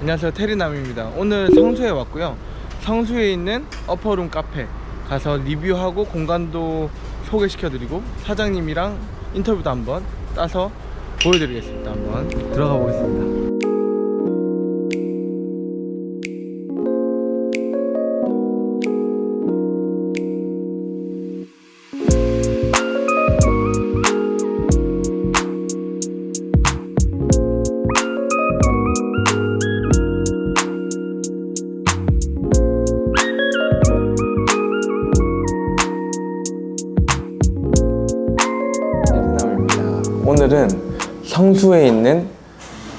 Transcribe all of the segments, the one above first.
안녕하세요. 테리남입니다. 오늘 성수에 왔고요. 성수에 있는 어퍼룸 카페 가서 리뷰하고 공간도 소개시켜 드리고 사장님이랑 인터뷰도 한번 따서 보여드리겠습니다. 한번 들어가 보겠습니다 성수에 있는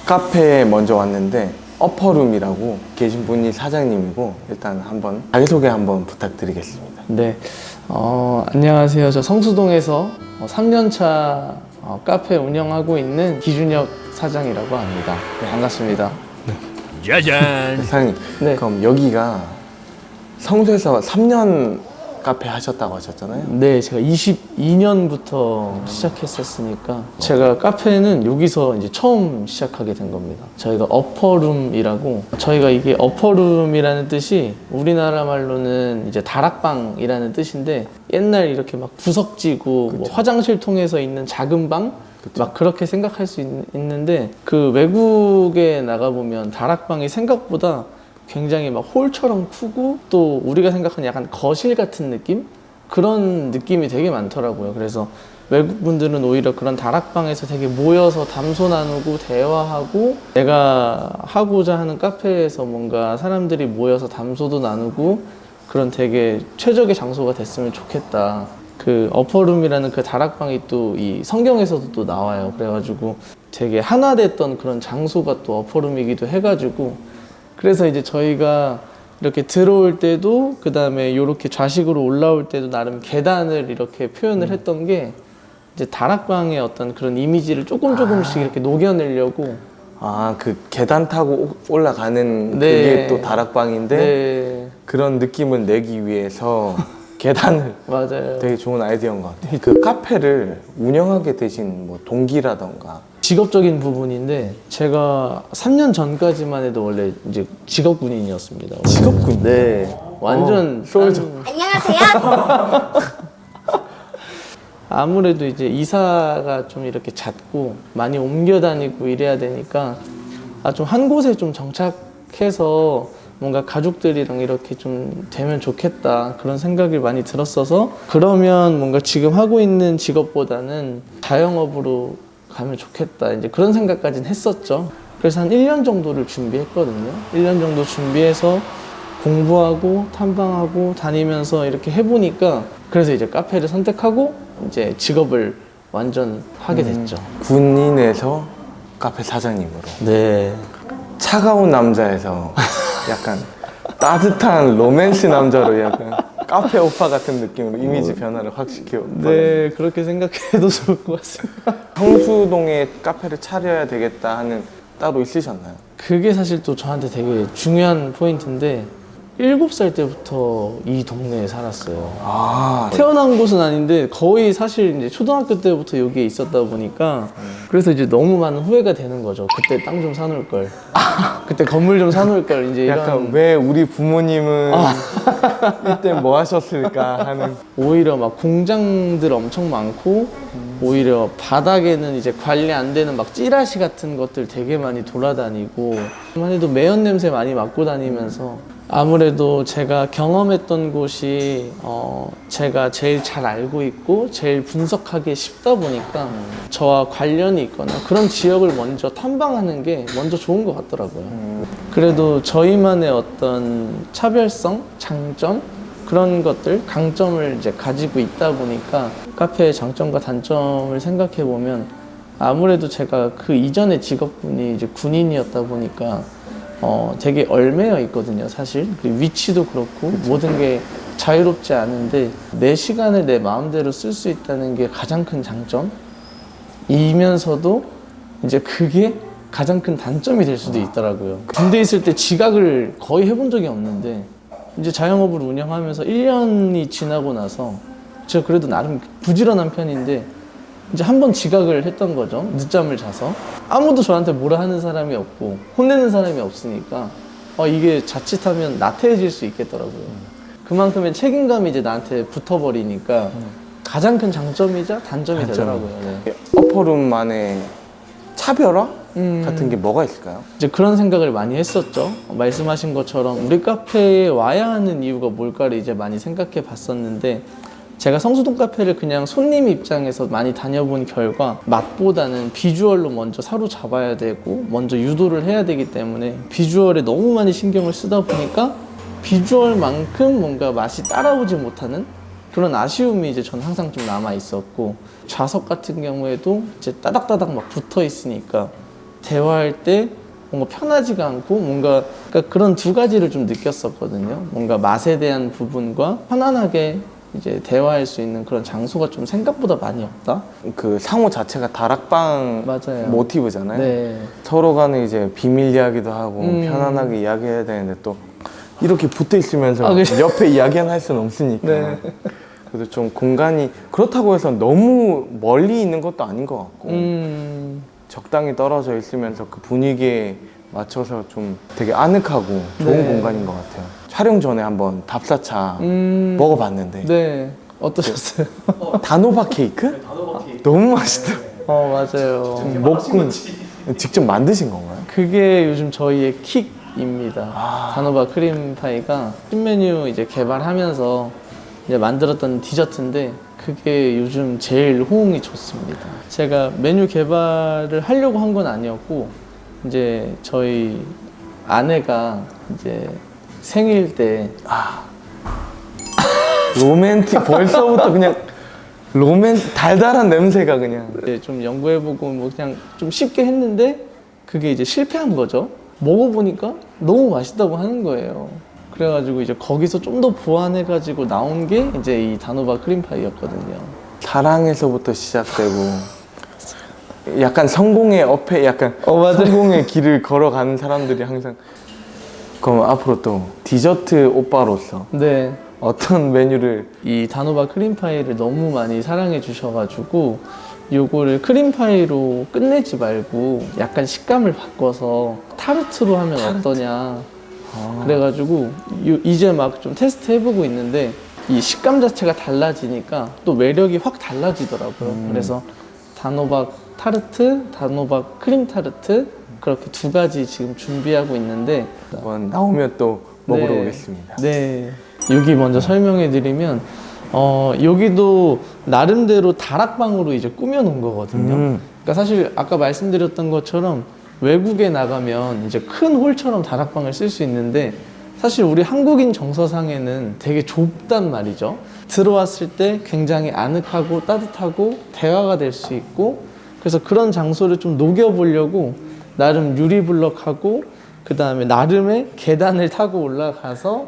카페에 먼저 왔는데 어퍼룸이라고 계신 분이 사장님이고 일단 한번 자기소개 한번 부탁드리겠습니다 네, 어, 안녕하세요. 저 성수동에서 3년차 어, 카페 운영하고 있는 기준혁 사장이라고 합니다. 네, 반갑습니다. 짜잔. 사장님 네. 그럼 여기가 성수에서 3년 카페 하셨다고 하셨잖아요. 네, 제가 22년부터 시작했었으니까 제가 카페는 여기서 이제 처음 시작하게 된 겁니다. 저희가 어퍼룸이라고 저희가 이게 어퍼룸이라는 뜻이 우리나라 말로는 이제 다락방이라는 뜻인데 옛날 이렇게 막 구석지고 뭐 화장실 통해서 있는 작은 방? 막 그렇게 생각할 수 있, 는데그 외국에 나가 보면 다락방이 생각보다 굉장히 막 홀처럼 크고 또 우리가 생각하는 약간 거실 같은 느낌 그런 느낌이 되게 많더라고요. 그래서 외국 분들은 오히려 그런 다락방에서 되게 모여서 담소 나누고 대화하고 내가 하고자 하는 카페에서 뭔가 사람들이 모여서 담소도 나누고 그런 되게 최적의 장소가 됐으면 좋겠다. 그 어퍼룸이라는 그 다락방이 또 이 성경에서도 또 나와요. 그래가지고 되게 하나 됐던 그런 장소가 또 어퍼룸이기도 해가지고 그래서 이제 저희가 이렇게 들어올 때도 그 다음에 이렇게 좌식으로 올라올 때도 나름 계단을 이렇게 표현을 했던 게 이제 다락방의 어떤 그런 이미지를 조금 조금씩 이렇게 녹여내려고. 아 그 계단 타고 오- 올라가는 네. 그게 또 다락방인데 네. 그런 느낌을 내기 위해서 계단을 맞아요. 되게 좋은 아이디어인 것 같아요 그 카페를 운영하게 되신 뭐 동기라던가 직업적인 부분인데 제가 3년 전까지만 해도 원래 이제 직업 군인이었습니다. 직업군? 네. 완전 어, 소울저. 딴- 안녕하세요. 아무래도 이제 이사가 좀 이렇게 잦고 많이 옮겨 다니고 이래야 되니까 아 좀 한 곳에 좀 정착해서 뭔가 가족들이랑 이렇게 좀 되면 좋겠다 그런 생각이 많이 들었어서 그러면 뭔가 지금 하고 있는 직업보다는 자영업으로 가면 좋겠다 이제 그런 생각까지는 했었죠. 그래서 한 1년 정도를 준비했거든요. 1년 정도 준비해서 공부하고 탐방하고 다니면서 이렇게 해보니까 그래서 이제 카페를 선택하고 이제 직업을 완전 하게 됐죠. 군인에서 카페 사장님으로 네. 차가운 남자에서 약간 따뜻한 로맨스 남자로 약간 카페 오빠 같은 느낌으로 이미지 변화를 확 시켜 네, 그렇게 생각해도 좋을 것 같습니다. 성수동에 카페를 차려야 되겠다 하는 따로 있으셨나요? 그게 사실 또 저한테 되게 중요한 포인트인데 일곱 살 때부터 이 동네에 살았어요. 아 태어난 곳은 아닌데 거의 사실 이제 초등학교 때부터 여기에 있었다 보니까 그래서 이제 너무 많은 후회가 되는 거죠. 그때 땅 좀 사놓을 걸. 그때 건물 좀 사놓을 걸. 이제 약간 이런 왜 우리 부모님은 이때 뭐 하셨을까 하는 오히려 막 공장들 엄청 많고 오히려 바닥에는 이제 관리 안 되는 막 찌라시 같은 것들 되게 많이 돌아다니고 만 해도 매연 냄새 많이 맡고 다니면서 아무래도 제가 경험했던 곳이 어 제가 제일 잘 알고 있고 제일 분석하기 쉽다 보니까 저와 관련이 있거나 그런 지역을 먼저 탐방하는 게 먼저 좋은 것 같더라고요. 그래도 저희만의 어떤 차별성, 장점 그런 것들, 강점을 이제 가지고 있다 보니까 카페의 장점과 단점을 생각해 보면 아무래도 제가 그 이전의 직업군이 이제 군인이었다 보니까 어 되게 얼매여 있거든요, 사실. 위치도 그렇고 모든 게 자유롭지 않은데 내 시간을 내 마음대로 쓸 수 있다는 게 가장 큰 장점. 이면서도 이제 그게 가장 큰 단점이 될 수도 있더라고요. 군대 있을 때 지각을 거의 해본 적이 없는데 이제 자영업을 운영하면서 1년이 지나고 나서 제가 그래도 나름 부지런한 편인데 이제 한 번 지각을 했던 거죠. 늦잠을 자서. 아무도 저한테 뭐라 하는 사람이 없고, 혼내는 사람이 없으니까, 어, 이게 자칫하면 나태해질 수 있겠더라고요. 그만큼의 책임감이 이제 나한테 붙어버리니까, 가장 큰 장점이자 단점이 되더라고요. 네. 어퍼룸만의 차별화 음. 같은 게 뭐가 있을까요? 이제 그런 생각을 많이 했었죠. 말씀하신 것처럼 우리 카페에 와야 하는 이유가 뭘까를 이제 많이 생각해 봤었는데 제가 성수동 카페를 그냥 손님 입장에서 많이 다녀본 결과 맛보다는 비주얼로 먼저 사로잡아야 되고 먼저 유도를 해야 되기 때문에 비주얼에 너무 많이 신경을 쓰다 보니까 비주얼만큼 뭔가 맛이 따라오지 못하는 그런 아쉬움이 이제 전 항상 좀 남아 있었고 좌석 같은 경우에도 이제 따닥따닥 막 붙어 있으니까 대화할 때 뭔가 편하지가 않고 뭔가 그러니까 그런 두 가지를 좀 느꼈었거든요. 뭔가 맛에 대한 부분과 편안하게 이제 대화할 수 있는 그런 장소가 좀 생각보다 많이 없다. 그 상호 자체가 다락방 맞아요. 모티브잖아요. 네. 서로 간에 이제 비밀 이야기도 하고 음. 편안하게 이야기해야 되는데 또 이렇게 붙어 있으면서 아, 그래? 옆에 이야기는 할 수는 없으니까. 네. 그래서 좀 공간이 그렇다고 해서 너무 멀리 있는 것도 아닌 것 같고 음. 적당히 떨어져 있으면서 그 분위기에 맞춰서 좀 되게 아늑하고 좋은 네. 공간인 것 같아요. 촬영 전에 한번 밥사차 음. 먹어봤는데 네. 어떠셨어요? 단호박 케이크? 너무 맛있다. 어 맞아요. 먹고 직접 만드신 건가요? 그게 요즘 저희의 킥입니다. 단호박 크림 파이가 신메뉴 이제 개발하면서 이제 만들었던 디저트인데 그게 요즘 제일 호응이 좋습니다. 제가 메뉴 개발을 하려고 한 건 아니었고 이제 저희 아내가 이제 생일 때 로맨틱 벌써부터 그냥 로맨 달달한 냄새가 그냥 이제 좀 연구해보고 뭐 그냥 좀 쉽게 했는데 그게 이제 실패한 거죠. 먹어보니까 너무 맛있다고 하는 거예요. 그래가지고 이제 거기서 좀 더 보완해가지고 나온 게 이제 이 단호박 크림파이였거든요. 사랑에서부터 시작되고 약간 성공의 어패 약간 어, 맞아요. 성공의 길을 걸어가는 사람들이 항상 그럼 앞으로 또 디저트 오빠로서 네. 어떤 메뉴를? 이 단호박 크림파이를 너무 많이 사랑해 주셔가지고 요거를 크림파이로 끝내지 말고 약간 식감을 바꿔서 타르트로 하면 어떠냐. 그래가지고 요- 이제 막 좀 테스트 해보고 있는데 이 식감 자체가 달라지니까 또 매력이 확 달라지더라고요. 그래서 단호박 타르트, 단호박 크림 타르트 그렇게 두 가지 지금 준비하고 있는데 한번 나오면 또 먹으러 네. 오겠습니다. 네. 여기 먼저 설명해 드리면 어, 여기도 나름대로 다락방으로 이제 꾸며 놓은 거거든요. 음. 그러니까 사실 아까 말씀드렸던 것처럼 외국에 나가면 이제 큰 홀처럼 다락방을 쓸 수 있는데 사실 우리 한국인 정서상에는 되게 좁단 말이죠. 들어왔을 때 굉장히 아늑하고 따뜻하고 대화가 될 수 있고 그래서 그런 장소를 좀 녹여보려고 나름 유리블럭하고 그 다음에 나름의 계단을 타고 올라가서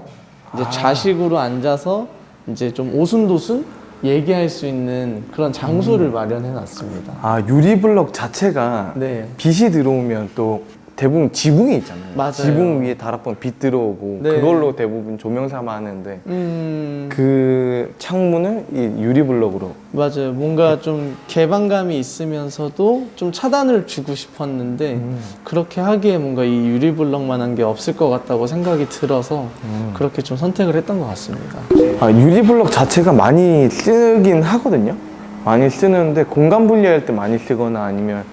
이제 좌식으로 앉아서 이제 좀 오순도순 얘기할 수 있는 그런 장소를 마련해 놨습니다. 아 유리블럭 자체가 네. 빛이 들어오면 또 대부분 지붕이 있잖아요. 맞아요. 지붕 위에 다락방 빛 들어오고 네. 그걸로 대부분 조명 삼아 하는데 음, 그 창문을 이 유리블럭으로 맞아요. 뭔가 좀 개방감이 있으면서도 좀 차단을 주고 싶었는데 그렇게 하기에 뭔가 이 유리블럭만한 게 없을 것 같다고 생각이 들어서 그렇게 좀 선택을 했던 것 같습니다. 아, 유리블럭 자체가 많이 쓰긴 하거든요. 많이 쓰는데 공간 분리할 때 많이 쓰거나 아니면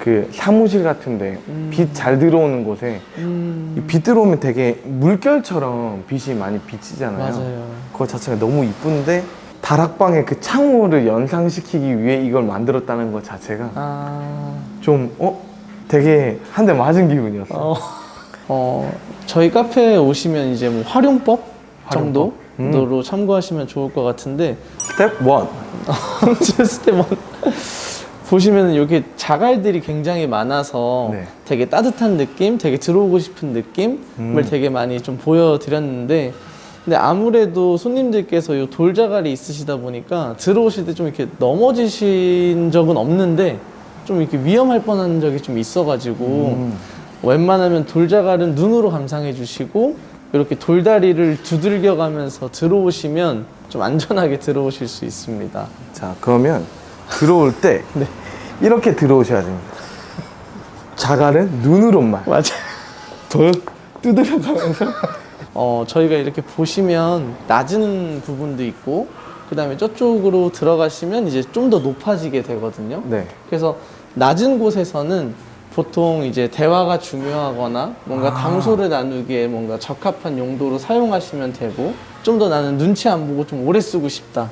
그 사무실 같은데 빛 잘 들어오는 곳에 음, 이빛 들어오면 되게 물결처럼 빛이 많이 비치잖아요. 맞아요. 그거 자체가 너무 이쁜데 다락방의 그 창호를 연상시키기 위해 이걸 만들었다는 것 자체가 아, 좀 어? 되게 한 대 맞은 기분이었어. 요 어, 어, 저희 카페에 오시면 이제 뭐 활용법 활용법? 음. 정도로 참고하시면 좋을 것 같은데 스텝 1. 스텝 원 보시면 여기 자갈들이 굉장히 많아서 네. 되게 따뜻한 느낌, 되게 들어오고 싶은 느낌을 음. 되게 많이 좀 보여드렸는데 근데 아무래도 손님들께서 이 돌자갈이 있으시다 보니까 들어오실 때 좀 이렇게 넘어지신 적은 없는데 좀 이렇게 위험할 뻔한 적이 좀 있어가지고 음. 웬만하면 돌자갈은 눈으로 감상해 주시고 이렇게 돌다리를 두들겨 가면서 들어오시면 좀 안전하게 들어오실 수 있습니다. 자, 그러면 들어올 때 네. 이렇게 들어오셔야 됩니다. 자갈은 눈으로만 맞아요. 더 두드려가면서 어, 저희가 이렇게 보시면 낮은 부분도 있고 그 다음에 저쪽으로 들어가시면 이제 좀 더 높아지게 되거든요. 네. 그래서 낮은 곳에서는 보통 이제 대화가 중요하거나 뭔가 담소를 나누기에 뭔가 적합한 용도로 사용하시면 되고 좀 더 나는 눈치 안 보고 좀 오래 쓰고 싶다.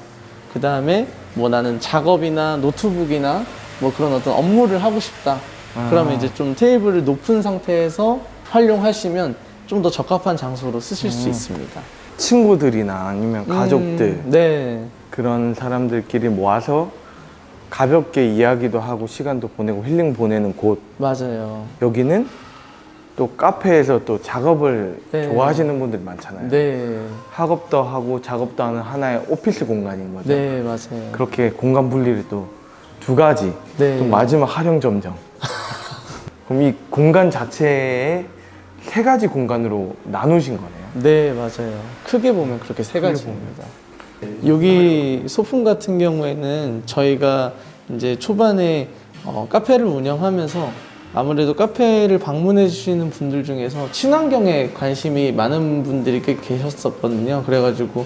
그 다음에 뭐 나는 작업이나 노트북이나 뭐 그런 어떤 업무를 하고 싶다. 그러면 이제 좀 테이블을 높은 상태에서 활용하시면 좀 더 적합한 장소로 쓰실 수 있습니다. 친구들이나 아니면 가족들 음, 네. 그런 사람들끼리 모아서 가볍게 이야기도 하고 시간도 보내고 힐링 보내는 곳 맞아요. 여기는 또 카페에서 또 작업을 네. 좋아하시는 분들이 많잖아요. 네. 학업도 하고 작업도 하는 하나의 오피스 공간인 거죠. 네, 맞아요. 그렇게 공간 분리를 또 두 가지, 네. 또 마지막 활용 점정. 그럼 이 공간 자체에 세 가지 공간으로 나누신 거네요. 네, 맞아요. 크게 보면 그렇게 세 가지입니다. 여기 소품 같은 경우에는 저희가 이제 초반에 어, 카페를 운영하면서 아무래도 카페를 방문해 주시는 분들 중에서 친환경에 관심이 많은 분들이 꽤 계셨었거든요. 그래가지고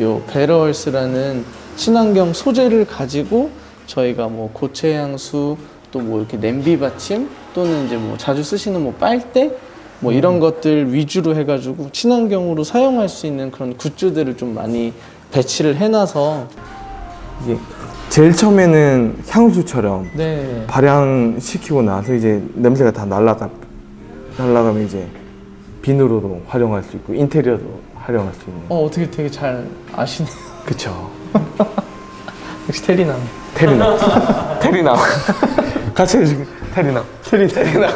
요 베럴스라는 친환경 소재를 가지고 저희가 뭐 고체 향수 또 뭐 이렇게 냄비 받침 또는 이제 뭐 자주 쓰시는 뭐 빨대 뭐 이런 것들 위주로 해가지고 친환경으로 사용할 수 있는 그런 굿즈들을 좀 많이 배치를 해놔서 이게 제일 처음에는 향수처럼 네 발향시키고 나서 이제 냄새가 다 날라가 날라가면 이제 비누로도 활용할 수 있고 인테리어도 활용할 수 있는. 어 어떻게 되게 잘 아시네요 그쵸. 역시 테리남 테리나. 테리나. 같이 해주세요. 테리나. 테리 테리나.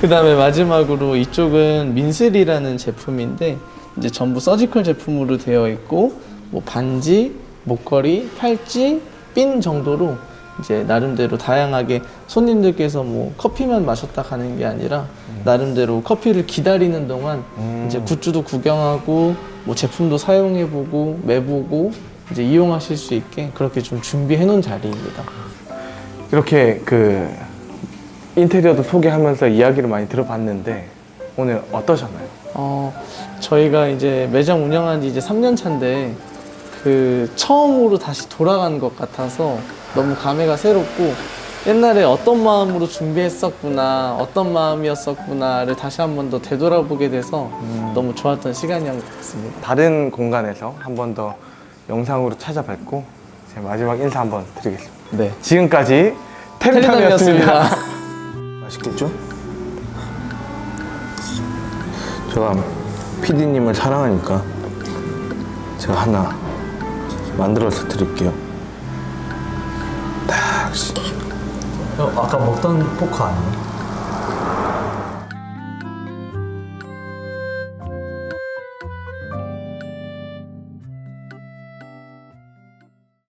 그 다음에 마지막으로 이쪽은 민슬이라는 제품인데 이제 전부 서지컬 제품으로 되어 있고 뭐 반지, 목걸이, 팔찌, 핀 정도로 이제 나름대로 다양하게 손님들께서 뭐 커피만 마셨다 가는 게 아니라 나름대로 커피를 기다리는 동안 이제 굿즈도 구경하고 뭐 제품도 사용해보고 매보고 이제 이용하실 수 있게 그렇게 좀 준비해 놓은 자리입니다. 이렇게 그 인테리어도 소개하면서 이야기를 많이 들어봤는데 오늘 어떠셨나요? 어, 저희가 이제 매장 운영한 지 이제 3년 차인데 그 처음으로 다시 돌아간 것 같아서 너무 감회가 새롭고 옛날에 어떤 마음으로 준비했었구나, 어떤 마음이었었구나를 다시 한 번 더 되돌아보게 돼서 너무 좋았던 시간이었던 것 같습니다. 다른 공간에서 한 번 더 영상으로 찾아뵙고 제 마지막 인사 한번 드리겠습니다. 네. 지금까지. 테리남이었습니다. 맛있겠죠? 제가 PD님을 사랑하니까 제가 하나 만들어서 드릴게요. 딱. 형, 아까 먹던 포크 아니에요?